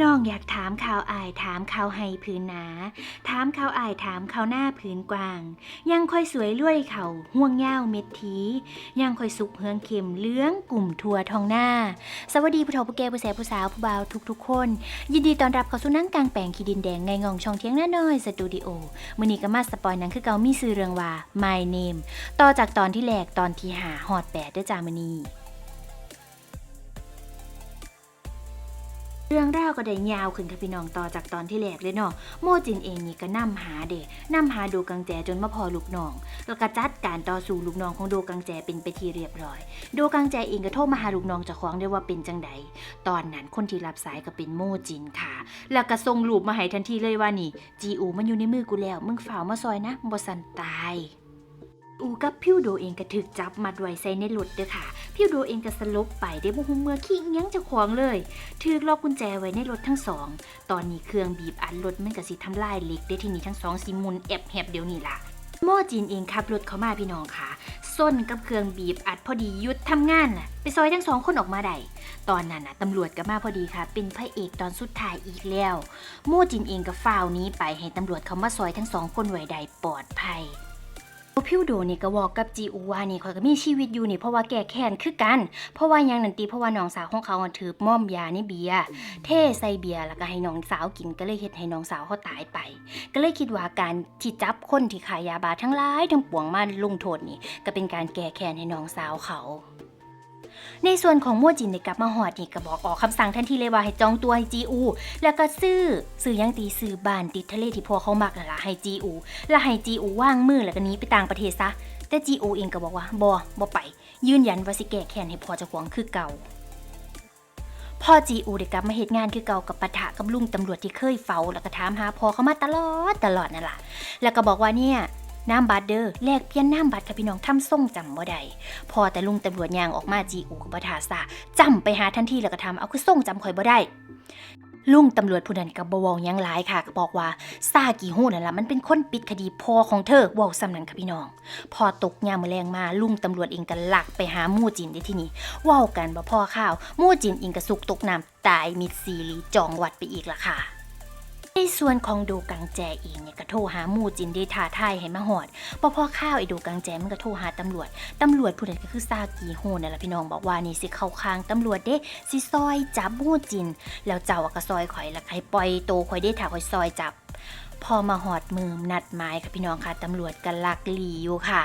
น้องอยากถามข่าวอายถามข่าวให้พื้นหนา ถามข่าวอายถามข่าวหน้าพื้นกว้าง ยังค่อยสวยรวยเขาห่วงยาวเม็ดทียังค่อยสุกเฮืองเข็มเลื้องกลุ่มทัวทองหน้า สวัสดีผู้เฒ่าผู้แก่ผู้แสบผู้สาวผู้บ่าวทุกๆคน ยินดีต้อนรับเข้าสู่นั่งกลางแปลงขีดินแดงไงงองช่องเทียงหน้าน้อยสตูดิโอมื้อนี้ก็มาสปอยหนังคือเกามีชื่อเรื่องว่า My Name ต่อจากตอนที่แรกตอนที่หาฮอดแปดด้อจ้ามื้อนี้ เรื่องราวก็ได้ยาวขึ้นค่ะพี่น้องต่อจากตอนที่แรกเลยเนาะโมจินเองนี่ก็นํหาเด็นํหาโดกังแจจนมาพอลูกน้องแล้วก็จัดการต่อสู้ลูกน้องของโดกังแจเป็นไปทีเรียบร้อย โดกังแจเองก็โทรมาหาลูกน้องเจ้าของได้ว่าเป็นจังใดตอนนั้นคนที่รับสายก็เป็นโมจินค่ะ แล้วก็ส่งรูปมาให้ทันทีเลยว่านี่จีอูมันอยู่ในมือกูแล้วมึงฝ่ามาซอยนะบ่สันตาย อูกับพิวโดเองก็ถึกจับมัดไว้ใส่ในรถเด้อค่ะ พิวโดเองก็สลบไปได้บ่ฮู้เมื่อขี้ยังจะขวางเลยถือล็อกกุญแจไว้ในรถทั้งสอง ตอนนี้เครื่องบีบอัดรถมันก็สิทำลายเหล็กได้ทีนี้ทั้งสองสิมุนแอบแหบเดี๋ยวนี้ล่ะโมจีนเองขับรถเข้ามาพี่น้องค่ะส้นกับเครื่องบีบอัดพอดีหยุดทำงานน่ะ ไปซอยทั้งสองคนออกมาได้ตอนนั้นน่ะตำรวจก็มาพอดีค่ะ เป็นพระเอกตอนสุดท้ายอีกแล้วโมจินเองก็ฝ้าวหนี้ไปให้ตำรวจเขามาซอยทั้งสองคนไว้ได้ปลอดภัย พิวโดนี่ก็บอกกับจีอูว่านี่ข่อยก็มีชีวิตอยู่นี่เพราะว่าแก่แค้นคือกัน เพราะว่ายังนันตีเพราะว่าน้องสาวของเขาถือม่อมยานี่เบียร์เทใส่เบียร์แล้วก็ให้น้องสาวกินก็เลยเฮ็ดให้น้องสาวเขาตายไป ก็เลยคิดว่าการที่จับคนที่ขายยาบาทั้งหลายทั้งปวงมาลงโทษนี่ก็เป็นการแก้แค้นให้น้องสาวเขา ในส่วนของมั่วจินได้กลับมาหอดนี่ก็บอกออกคำสั่งทันทีเลยว่าให้จองตัวให้จีอูแล้วก็ซื้อซื้อยังตีซื้อบ้านติดทะเลที่พวกเขามักนั่นล่ะให้จีอูแล้วให้จีอูว่างมือแล้วก็หนี้ไปต่างประเทศซะแต่จีอูเองก็บอกว่าบอบอไป ยืนยันว่าสิแก้แค้นให้พ่อเจ้าของคือเก่าพ่อจีอูได้กลับมาเหตุงานคือเก่ากับปะทะกับลุงตำรวจที่เคยเฝ้าแล้วก็ถามหาพ่อเขามาตลอดตลอดนั่นแหละแล้วก็บอกว่าเนี่ย น้ำบัตรเด้อแลกเปลี่ยนน้ำบัตรกับพี่น้องทำส่งจำบ่ได้พอแต่ลุงตำรวจยางออกมาจีอูกับปะทาซาจำไปหาทันทีแล้วก็ทำเอาคือส่งจำข่อยบ่ได้ลุงตำรวจผู้นั้นกับบวองยังหลายค่ะก็บอกว่าซากี่หูนั่นละมันเป็นคนปิดคดีพ่อของเธอว้าซ้ำนั้นค่ะพี่น้อง พอตกยามมอแรงมาลุงตำรวจเองก็หลักไปหามู่จินได้ที่นี่ว้ากันบ่พ่อข้าวมู่จินเองก็สุกตกน้ำตายมิดซีรีจองวัดไปอีกละค่ะ ในส่วนของโดกังแจเองเนี่ยก็โทรหาหมู่จินได้ท้าทายให้มาหอดพอพ่อข้าวไอ้โดกังแจมันก็โทรหาตำรวจ ตำรวจผู้นั้นก็คือซากีโฮนั่นแหละพี่น้องบอกว่านี่สิเข้าข้างตำรวจเด้สิซอยจับหมู่จิน แล้วเจ้าก็ซอยข่อยแล้วให้ปล่อยโตข่อยได้ถ้าข่อยซอยจับพอมาหอดมือนัดหมายค่ะพี่น้องค่ะตำรวจกันลักลีอยู่ค่ะ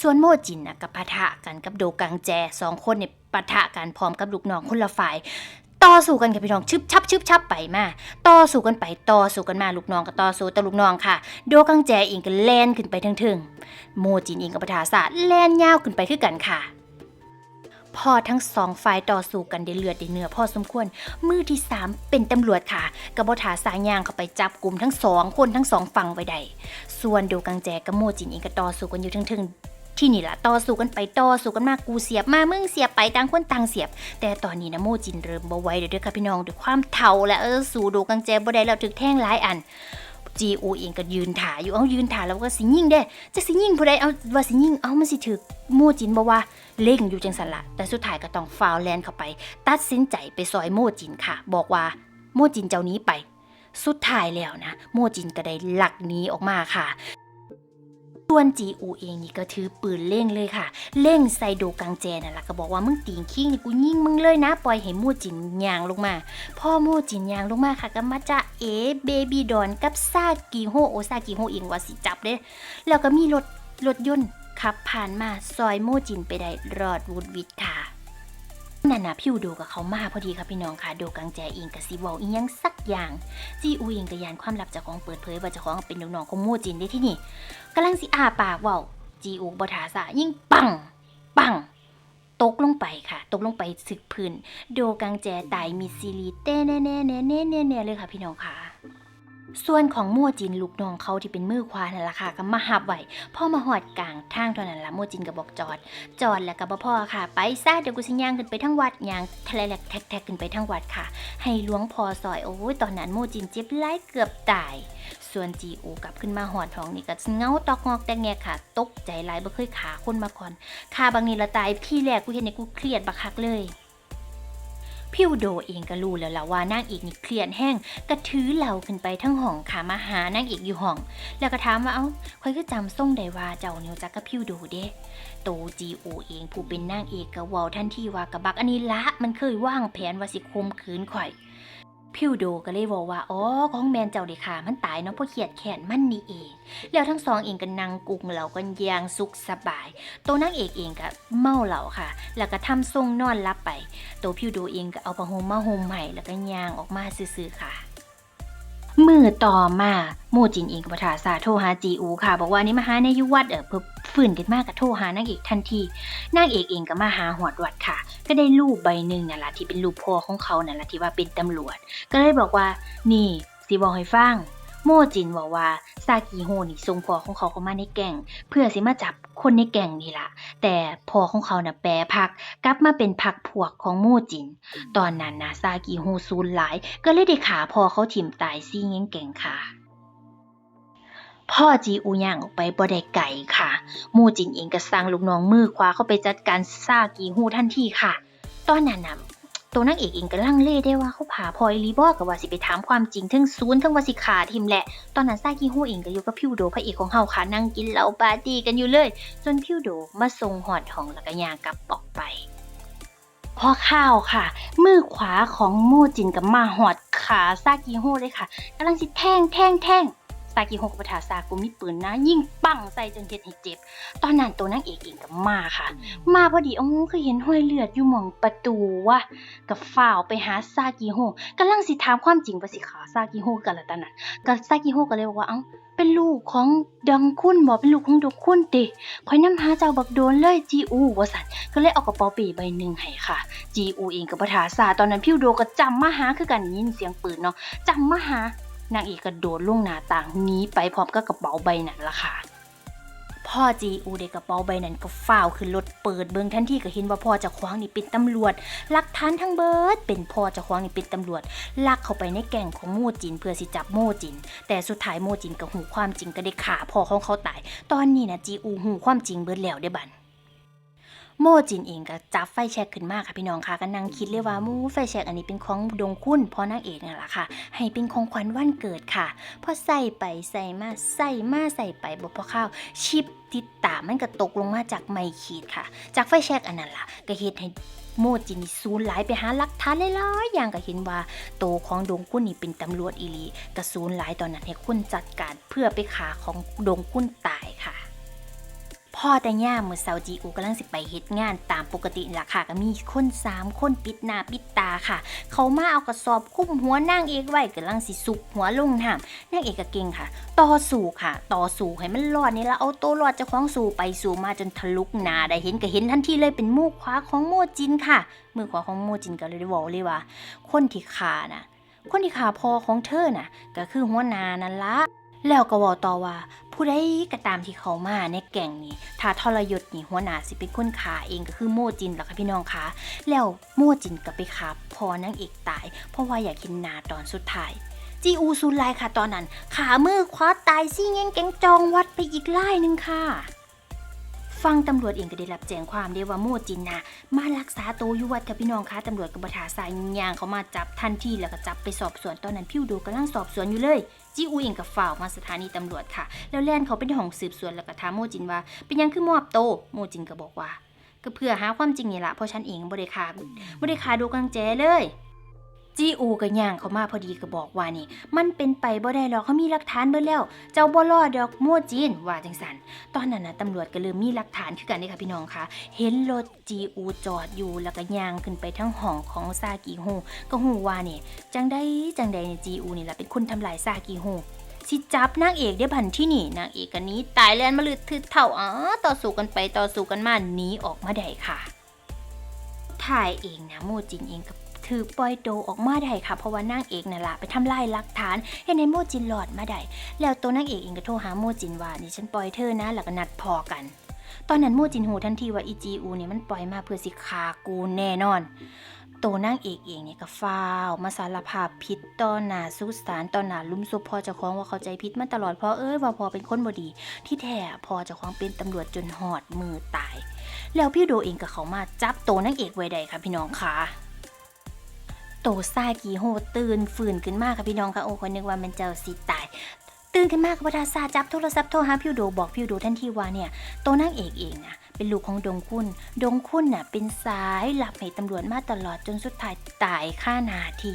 ส่วนโมจินนะกับปะทะกันกับโดกังแจสองคนเนี่ยปะทะกันพร้อมกับลูกน้องคนละฝ่าย ต่อสู้กันค่ะพี่น้องชึบชับชึบชับไปมาต่อสู้กันไปต่อสู้กันมาลูกน้องก็ต่อสู้แต่ลูกน้องค่ะ โดกังแจเองก็แล่นขึ้นไปทั้งถึงโมจินเองกับปะทาศาสตร์แล่นยาวขึ้นไปคือกันค่ะพอทั้งสองฝ่ายต่อสู้กันได้เลือดได้เนื้อพอสมควร มือที่สามเป็นตำรวจค่ะกระบถาสายยางเข้าไปจับกลุ่มทั้งสองคนทั้งสองฝั่งไว้ได้ส่วนโดกังแจกับโมจินเองก็ต่อสู้กันอยู่ทั้งถึง ที่นี่ละต่อสู้กันไปต่อสู้กันมากูเสียบมามึงเสียบไปต่างคนต่างเสียบ แต่ตอนนี้นะโมจินเริ่มบ่ไหวเด้อเด้อค่ะพี่น้องด้วยความเฒ่าและเออสู่โดกังแจบ่ได้แล้วถึกแท่งหลายอันจีโอเองก็ยืนถ่ายอยู่เอายืนถ่ายแล้วก็สิยิ่งเด้จะสิยิ่งผู้ใดเอาว่าสิยิ่งเอามันสิถึกโมจินบอกว่าเล่งอยู่จังสันละแต่สุดท้ายก็ต้องฟาวแลนเข้าไป ตัดสินใจไปซอยโมจินค่ะ บอกว่าโมจินเจ้านี้ไป สุดท้ายแล้วนะ โมจินก็ได้หลักหนีออกมาค่ะ ส่วนจีอูเองนี่ก็ถือปืนเล่งเลยค่ะ เล่งใส่โดกังแจนั่นแหละก็บอกว่ามึงตีงขี้นี่กูยิงมึงเลยนะ ปล่อยให้มู่จินยางลงมา พ่อมู่จินยางลงมาค่ะก็มาจะเอเบบี้ดอนกับซากิโฮโอซากิโฮเองว่าสิจับเด้แล้วก็มีรถรถยนต์ขับผ่านมาซอยมู่จินไปได้รอดวุดวิดค่ะ นั่นนะพิวโดกับเขามาพอดีค่ะพี่น้องค่ะโดกังแจเองกับซีวอลอีหยังสักอย่างจีอูเองกยานความลับเจากของเปิดเผยว่าเจ้าของเป็นน้องๆของมู่จินได้ที่นี่กำลังสิอาปากว่าจีอูบทาสายิ่งปังปังตกลงไปค่ะ ตกลงไปสึกพื้น โดกังแจตายมีซีรีเต้แน่แน่แน่แน่แน่แน่เลยค่ะพี่น้องค่ะ ส่วนของมั่วจินลูกน้องเขาที่เป็นมือขวานั่นแหละค่ะก็มาหับไว้พ่อมาหอดกลางทางเท่านั้นละมั่วจินก็บอกจอด จอดแล้วก็บ่พ่อค่ะ ไปซะเดี๋ยวกูสิย่างขึ้นไปทั้งวัดย่างทะเลแหลกแท็กๆขึ้นไปทั้งวัดค่ะ ให้หลวงพ่อซอยโอ้ยตอนนั้นมั่วจินเจ็บไล่เกือบตาย ส่วนจีอูกลับขึ้นมาหอดท้องนี่ก็เงาตอกงอกแต่แงกค่ะ ตกใจหลายบ่เคยขาคนมาก่อนขาบางนี้ละตายที่แรกกูเห็นเนี่ยกูเครียดบักคักเลย พิวโดเองก็รู้แล้วล่ะว่านางเอกนี่เครียดแห้งกระถือเหล่าขึ้นไปทั้งห้องค่ะมาหานางเอกอยู่ห้อง แล้วก็ถามว่าเอ้าคอยก็จำส่งได้ว่าเจ้าเนี่ยจักกับพิวโดเด้โตจีโอเองผู้เป็นนางเอกก็เว้าทันทีว่ากับบักอันนี้ละมันเคยว่างแผนว่าสิคมขืนข่อย พิวโดก็เลยบอกว่าอ๋อของแมนเจ้าเด็ค่ะ มันตายเนาะเพราะเขียดแขนมันนี่เอง แล้วทั้งสองเองก็นั่งกุงเหล่ากันย่างสุขสบาย ตัวนางเอกเองก็เมาเหล่าค่ะ แล้วก็ทำทรงนอนรับไป ตัวพิวโดเองก็เอาผ้าห่มมาห่มใหม่แล้วก็ย่างออกมาซื่อๆค่ะ มือต่อมาโมจินเองก็ประถาซาโทรหาจีอูค่ะ บอกว่านี่มาหาในยุวัดเออเพื่อฝืนกันมากกับโทรหานางเอกทันทีนางเอกเองก็มาหาหอดวัดค่ะ ก็ได้รูปใบหนึ่งนั่นแหละที่เป็นรูปพ่อของเขานั่นแหละที่ว่าเป็นตำรวจ ก็เลยบอกว่านี่สิบอกให้ฟัง โมจินบอกว่าซากิโฮนี่ส่งพ่อของเขาเข้ามาในแก่ง เพื่อสิมาจับคนในแก่งนี่ล่ะแต่พ่อของเขาน่ะแปรพักกลับมาเป็นพักพวกของโมจิน ตอนนั้นนะซากิโฮซูนหลาย ก็เลยได้ขาพ่อเขาถิ่มตายซี่เงี้ยงแก่งค่ะพ่อจีอูย่างออกไปบ่ได้ไก่ค่ะ มูจินเองก็สั่งลูกน้องมือขวาเข้าไปจัดการซากีฮูทันทีค่ะ ตอนนั้นน่ะ ตัวนางเอกเองก็ลังเลได้ว่าเขาผาพอยรีบอกกับว่าสิไปถามความจริงทั้งศูนย์ทั้งวาสิขาทิมแหละ ตอนนั้นซากีฮูเองก็อยู่กับพิวโดพระเอกของเฮาค่ะนั่งกินเหล้าปาร์ตี้กันอยู่เลย จนพิวโดมาส่งหอดห้องแล้วก็ยางกลับออกไปพอข้าวค่ะ มือขวาของโมจินกับมาหอดขาซากิโฮเลยค่ะกำลังสิแท่งแท่งแท่ง ซากิโฮกับปะถาซากุมีปืนนะ ยิ่งปังใส่จนเฮ็ดให้เจ็บ ตอนนั้นตัวนางเอกเองกับมาค่ะ มาพอดีอ๋อคือเห็นห้อยเลือดอยู่หม่องประตูว่ะกับฝ่าวไปหาซากิโฮกำลังสิถามความจริงว่าสิขาซากิโฮกันละตอนนั้นก็ซากิโฮก็เลยบอกว่าเอ้าเป็นลูกของดังคุณบ่เป็นลูกของดงคุณติคอยนำหาเจ้าบักโดนเลยจีอูว่าสันก็เลยเอากระเป๋าเป้ใบหนึ่งให้ค่ะจีอูเองกับปะถาซาตอนนั้นพิวโดก็จำมาหาคือกันยินเสียงปืนเนาะจำมาหา นางเอกกระโดดลงหน้าต่างหนีไปพร้อมกับกระเป๋าใบนั้นละค่ะ พ่อจีอูเด็กกระเป๋าใบนั้นก็ฝ้าวขึ้นรถเปิดเบิงทันทีก็เห็นว่าพ่อจะคว้างนี่เป็นตำรวจหลักฐานทั้งเบิด เป็นพ่อจะคว้างนี่เป็นตำรวจลักเข้าไปในแก่งของโมจินเพื่อสิจับโมจิน แต่สุดท้ายโมจินก็หูความจริงก็ได้ขาพ่อของเขาตาย ตอนนี้นะจีอูหูความจริงเบิดแล้วได้บัน โมจินเองก็จับไฟแช็กขึ้นมาค่ะพี่น้องค่ะก็นั่งคิดเลยว่ามูไฟแช็กอันนี้เป็นของดงคุณพ่อนางเอกนี่นแหละค่ะ ให้เป็นของขวัญวันเกิดค่ะพอใส่ไปใส่มาใส่มาใส่ไปบ่พอข้าวชิปติดตามมันก็ตกลงมาจากไมขีดค่ะ จากไฟแช็กอันนั้นล่ะ ก็เฮ็ดให้โมจินนี่ซูนหลายไปหาหลักฐานหลายๆอย่างก็เห็นว่าโตวของดงคุณนี่เป็นตำรวจอีหลีก็ซูนหลายตอนนั้นให้คุณจัดการเพื่อไปขาของดงคุณตายค่ะ พ่อแต่ย่ามมือเสาจีอูกำลังสิไปเฮ็ดงานตามปกติล่ะค่ะ ก็มีคนสามคนปิดหน้าปิดตาค่ะ เขามาเอากระสอบคุ้มหัวนางเอกไว้กำลังสิสุกหัวลงน้ำนางเอกก็เก่งค่ะ ต่อสู้ค่ะ ต่อสู้ให้มันรอดนี่ละเอาตัวรอดเจ้าของสู้ไปสู้มาจนทะลุหนาได้เห็นก็เห็นทันทีเลยเป็นมือขวาของโมจินค่ะมือขวาของโมจินก็เลยบอกเลยว่า คนที่ขาน่ะ คนที่ขาพอของเธอน่ะ ก็คือหัวหนานั่นละแล้วก็บอกต่อว่า ผู้ใดก็ตามที่เขามาในแก่งนี้ถ้าทรยศนี่หัวหน้าสิเป็นคนขาเองก็คือโมจินล่ะค่ะพี่น้องคะแล้วโมจินก็ไปขาพอนางเอกตาย เพราะว่าอยากกินนาตอนสุดท้ายจีอูซูไลค่ะตอนนั้น ขามือคว้าตายซี่เงี้งแกงจองวัดไปอีกไล่หนึ่งค่ะฟังตำรวจเองก็ได้รับแจ้งความได้ว่าโมจินนะมารักษาตัวอยู่วัดค่ะพี่น้องคะตำรวจกับบทาสายยางเขามาจับทันทีแล้วก็จับไปสอบสวนตอนนั้นพิวโดกำลังสอบสวนอยู่เลย จีอูเองกับฝ่าวมาสถานีตำรวจค่ะ แล้วแล่นเขาเป็นห้องสืบสวนแล้วก็ถามโมจินว่า เป็นหยังคือมอบโตวโมจินก็บอกว่า ก็เพื่อหาความจริงนี่ละเพราะฉันเองบ่ได้ฆ่าบ่ได้ฆ่าดูกังแจเลย จีอูก็ย่างเขามาพอดีก็บอกว่านี่ มันเป็นไปบ่ได้หรอกเขามีหลักฐานเบิดแล้ว เจ้าบ่รอดดอกโมจินว่าจังสันตอนนั้นนะตำรวจก็เริ่มมีหลักฐานคือกันเด้ค่ะพี่น้องคะเห็นรถจีอูจอดอยู่แล้วก็ย่างขึ้นไปทั้งห้องของซากิโฮก็ฮู้ว่านี่จังได้จังใดเนี่จีอูนี่แหละเป็นคนทำลายซากิโฮสิจับนางเอกได้พันที่นี่นางเอกกันนี้ตายแล้วมาลืดทึดเท่าอ๋อต่อสู้กันไปต่อสู้กันมาหนีออกมาได้ค่ะถ่ายเองนะโมจินเองกับ ถือปล่อยโตออกมาได้ค่ะ เพราะว่านางเอกนั่นละไปทำลายหลักฐานเห็นในโมจินหลอดมาได้แล้วตัวนางเอกเองก็โทรหาโมจินว่านี่ฉันปล่อยเธอนะแล้วก็นัดพอกันตอนนั้นโมจินหูทันทีว่าอีจีอูเนี่ยมันปล่อยมาเพื่อสิคากูแน่นอน โตวนางเอกเองเนี่ยก็ฟ้าวมาสารภาพผิดต่อหน้าสุสานต่อหน้าลุมซุปพอเจะคล้าของว่าเข้าใจผิดมาตลอดเพราะเอ้ยว่าพอเป็นคนบดี ที่แท้พอเจะคล้าของเป็นตำรวจจนหอดมือตาย แล้วพี่โดเองกับเขามาจับโตวนางเอกไว้ได้ค่ะพี่น้องค่ะ โตซากีโฮตื่นฝืนขึ้นมากค่ะพี่น้องค่ะโอ้คนนึกว่ามันเจ้าสิตาย ตื่นขึ้นมากกับพระาซาจับโทรศัพท์โทรหาพิวโดบอกพิวโดทันทีว่าเนี่ยโตวนางเอกเองนะเป็นลูกของดงคุณ ดงคุณน่ะเป็นสายหลับให้ตำรวจมาตลอดจนสุดท้ายตายค่านาที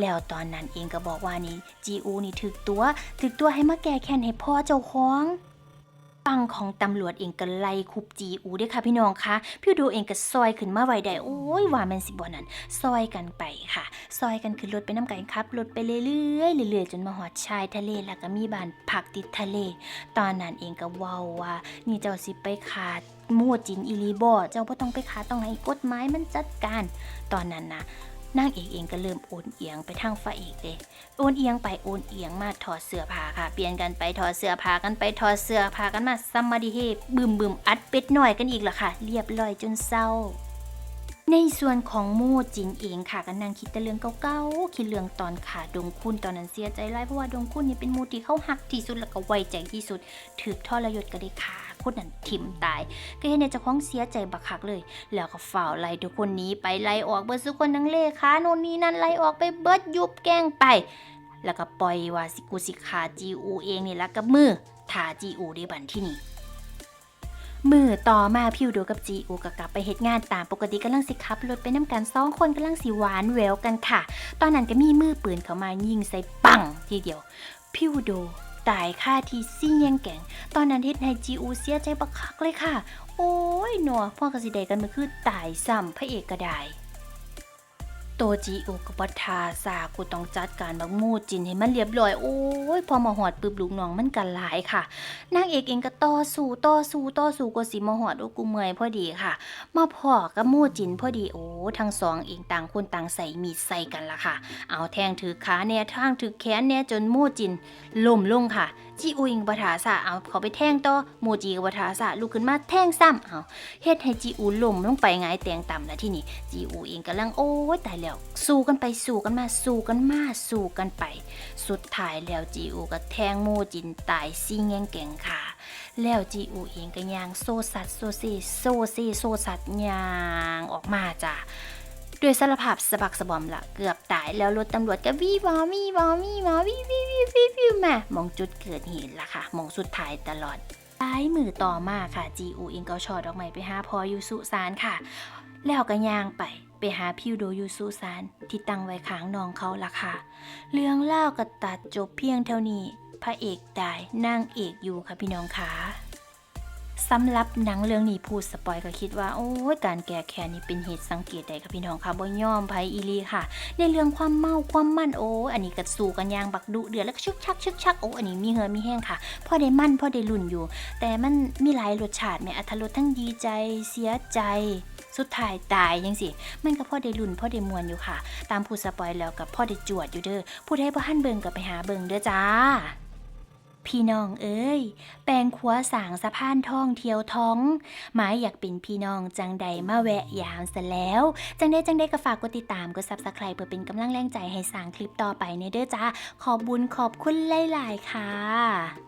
แล้วตอนนั้นเองก็บอกว่านี่จีอูนี่ถึกตัวถึกตัวให้มาแก้แค้นให้พ่อเจ้าของ ฟังของตำรวจเองก็ไล่คุบจีอูด้วยค่ะพี่น้องคะพี่ดูเองก็ซอยขึ้นมาไวได้โอ้ยว่ามันสิบ่นั่นซอยกันไปค่ะ ซอยกันขึ้นรถไปน้ำกันครับรถไปเรื่อยๆเรื่อยๆจนมาหอดชายทะเลแล้วก็มีบ้านพักติดทะเล ตอนนั้นเองก็เว้าว่านี่เจ้าสิไปขาดมั่วจินอีลีบอเจ้าพ่ต้องไปขาต้องให้กฎหมายมันจัดการ ตอนนั้นนะ นางเอกเองก็เริ่มโอนเอียงไปทางฝ่ายเอกเลยโอนเอียงไปโอนเอียงมาถอดเสื้อผ้าค่ะ เปลี่ยนกันไปถอดเสื้อผ้ากันไปถอดเสื้อผ้ากันมาซัมมาดิเฮบึมบึมอัดเป็ดหน่อยกันอีกละค่ะ เรียบร้อยจนเศร้า ในส่วนของโมจินเองค่ะก็นั่งคิดแต่เรื่องเก่าๆ คิดเรื่องตอนขาดงคุณตอนนั้นเสียใจร้ายเพราะว่าดงคุณนี่เป็นโมที่เขาหักที่สุดแล้วก็ไว้ใจที่สุดถือทรยศก็ได้ขาคนนั้นทิมตาย ก็เห็นในเจ้าของเสียใจบักคักเลย แล้วก็ฝ่าไล่ทุกคนนี้ไปไล่ออกเบิร์ดทุกคนทั้งเลขาโน่นนี่นั่นไล่ออกไปเบิร์ดยุบแกงไป แล้วก็ปล่อยว่าสิกูสิขาจีอูเองนี่ละกับมือถาจีอูได้บันที่นี่ มือต่อมาพิวดูกับจีอูก็กลับไปเหตุงานตามปกติกำลังสิขับรถไปน้ำกันสองคนกำลังสิหวานแววกันค่ะ ตอนนั้นก็มีมือปืนเข้ามายิงใส่ปังทีเดียว พิวดูตายค่าที่ซี่ยังแก่ง ตอนนั้นเฮ็ดให้จีอูเสียใจบักคักเลยค่ะ โอ้ยหนัวพ่อกสิเดกันมาคือตายซ้ำพระเอกก็ได้ โตจีโอกบทาสากูต้องจัดการบักมูจินให้มันเรียบร้อย โอ้ย พอมาหอดปึบลูกน้องมันกันหลายค่ะ นางเอกเองก็ต่อสู้ต่อสู้ต่อสู้กว่าสิมาหอดโอกูเมื่อยพอดีค่ะ มาพอกับมูจินพอดีโอ้ทั้งสองเองต่างคนต่างใส่มีดใส่กันละค่ะ เอาแทงถือขาแน่ทางถือแขนแน่จนมูจินล้มลงค่ะ จีอุยงบัทาสาเอาเขาไปแทงต่อโมจีกับบัทาสาลุกขึ้นมาแทงซ้ำเอาเฮ็ดให้จีอูล้มลงไปหงายเตียงต่ำแล้วที่นี่จีอูเองกำลังโอ้ยตายแล้ว สู้กันไปสู้กันมาสู้กันมาสู้กันไป สุดท้ายแล้วจีอูก็แทงโมจินตายซิ่งแงงแก่งค่ะแล้วจีอูเองก็ยางโซสัตโซเซโซเซโซสัตยางออกมาจ้ะ ด้วยสารภาพสะบักสะบอมละเกือบตายแล้วรถตำรวจก็วีบอมีบอมีบอวีวีวีวีวีแม่มองจุดเกิดเหตุละค่ะมองสุดท้ายตลอดท้ายมือต่อมาค่ะจีอูเองก็ชอดออกไม้ไปหาพออยูสุสานค่ะ แล้วก็ย่างไปไปหาพิวโดยูซูซานที่ตั้งไว้ข้างน้องเขาล่ะค่ะ เรื่องเล่าก็ตัดจบเพียงเท่านี้ พระเอกตายนางเอกอยู่ค่ะพี่น้องค่ะ สำหรับหนังเรื่องนี้พูดสปอยก็คิดว่าโอ้ยการแก้แค้นนี่เป็นเหตุสังเกตได้ค่ะพี่น้องค่ะบ่ยอมไผอีลีค่ะ ในเรื่องความเมาความมั่นโอ้อันนี้ก็สู้กันยางบักดุเดือดแล้วก็ชึกชักชึกชักโอ้อันนี้มีเหือมีแห้งค่ะพ่อได้มั่นพ่อได้ลุ่นอยู่ แต่มันมีหลายรสชาติแม่อัธรสทั้งดีใจเสียใจสุดท้ายตายยังสิมันก็พ่อได้ลุ่นพ่อได้มวนอยู่ค่ะ ตามผู้สปอยแล้วกับพ่อได้จวดอยู่เด้อผู้ใดบ่ทันเบิงก็ไปหาเบิงเด้อจ้า พี่น้องเอ้ย แปลงขัวสางสะพานท่องเที่ยวท้อง หมายอยากเป็นพี่น้องจังใดมาแวะยามซะแล้ว จังได้จังได้ก็ฝากกดติดตามกดซับสไครป์เพื่อเป็นกำลังแรงใจให้สางคลิปต่อไปในเด้อจ้าขอบบุญขอบคุณหลายๆค่ะ